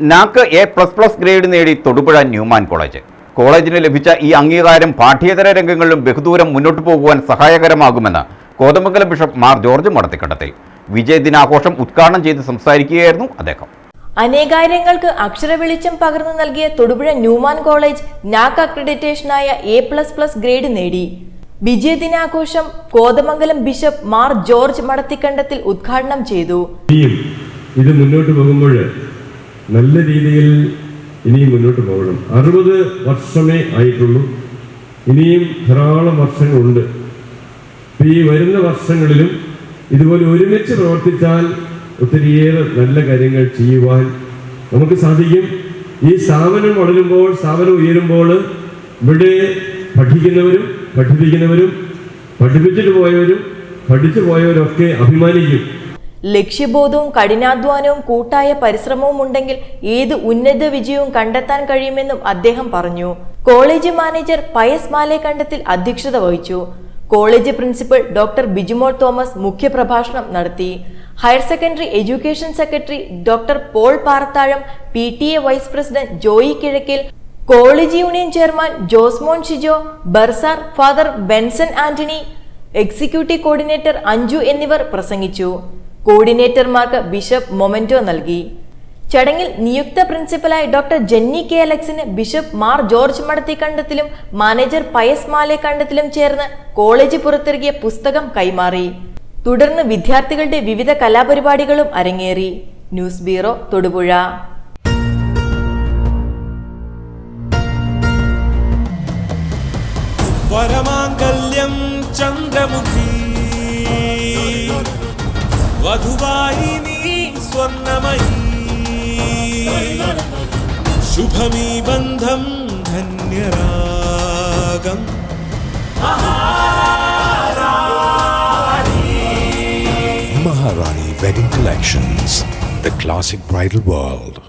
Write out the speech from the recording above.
നാക്ക് A plus plus grade നേടി Thodupuzha Newman college. കോളേജിന് ലഭിച്ച ഈ അംഗീകാരം പാഠ്യേതര രംഗങ്ങളിലും ബഹുദൂരം മുന്നോട്ട് പോകുവാൻ സഹായകരമാകുമെന്ന് കോതമംഗലം ബിഷപ്പ് മാർ ജോർജ് മടത്തിക്കണ്ടത്തിൽ വിജയദിനാഘോഷം ഉദ്ഘാടനം ചെയ്ത് സംസാരിക്കുകയായിരുന്നു അദ്ദേഹം. അനേകായിരങ്ങൾക്ക് അക്ഷര വെളിച്ചം പകർന്നു നൽകിയ തൊടുപുഴ ന്യൂമാൻ കോളേജ് നാക് അക്രഡിറ്റേഷനായ എ പ്ലസ് പ്ലസ് ഗ്രേഡ് നേടി. വിജയദിനാഘോഷം കോതമംഗലം ബിഷപ്പ് മാർ ജോർജ് മടത്തിക്കണ്ടത്തിൽ ഉദ്ഘാടനം ചെയ്തു. ഇത് മുന്നോട്ട് പോകുമ്പോൾ നല്ല രീതിയിൽ ഇനിയും മുന്നോട്ട് പോകണം. അറുപത് വർഷമേ ആയിട്ടുള്ളൂ. ഇനിയും ധാരാളം വർഷങ്ങളുണ്ട്. ഈ വരുന്ന വർഷങ്ങളിലും ഇതുപോലെ ഒരുമിച്ച് പ്രവർത്തിച്ചാൽ ഒത്തിരിയേറെ നല്ല കാര്യങ്ങൾ ചെയ്യുവാൻ നമുക്ക് സാധിക്കും. ഈ സ്ഥാപനം വളരുമ്പോൾ സ്ഥാപനം ഉയരുമ്പോൾ ഇവിടെ പഠിക്കുന്നവരും പഠിപ്പിക്കുന്നവരും പഠിപ്പിച്ചിട്ട് പോയവരും പഠിച്ചു പോയവരൊക്കെ അഭിമാനിക്കും. ലക്ഷ്യബോധവും കഠിനാധ്വാനവും കൂട്ടായ പരിശ്രമവും ഉണ്ടെങ്കിൽ ഏത് ഉന്നത വിജയവും കണ്ടെത്താൻ കഴിയുമെന്നും അദ്ദേഹം പറഞ്ഞു. കോളേജ് മാനേജർ പയസ് മാലേക്കണ്ടത്തിൽ അധ്യക്ഷത വഹിച്ചു. College principal doctor Bijumol Thomas മുഖ്യപ്രഭാഷണം നടത്തി. Higher secondary education secretary doctor Paul Parathazham P T A vice president Joy Kizhakkil college union chairman Josmon Shijo bursar father Benson Antony executive coordinator Anju എന്നിവർ പ്രസംഗിച്ചു. കോർഡിനേറ്റർമാർക്ക് bishop memento നൽകി. ചടങ്ങിൽ നിയുക്ത പ്രിൻസിപ്പലായ doctor Jenny K അലക്സിന് bishop Mar George മടത്തി കണ്ടത്തിലും manager Pius മാലെ കണ്ടത്തിലും ചേർന്ന് കോളേജ് പുറത്തിറക്കിയ പുസ്തകം കൈമാറി. തുടർന്ന് വിദ്യാർത്ഥികളുടെ വിവിധ കലാപരിപാടികളും അരങ്ങേറി. News bureau Thodupuzha. ചന്ദ്രമുഖി വധുവായി നീ സ്വർണമയി ശുഭമീ ബന്ധം ധന്യരാഗം Maharani Wedding Collections, the classic bridal world.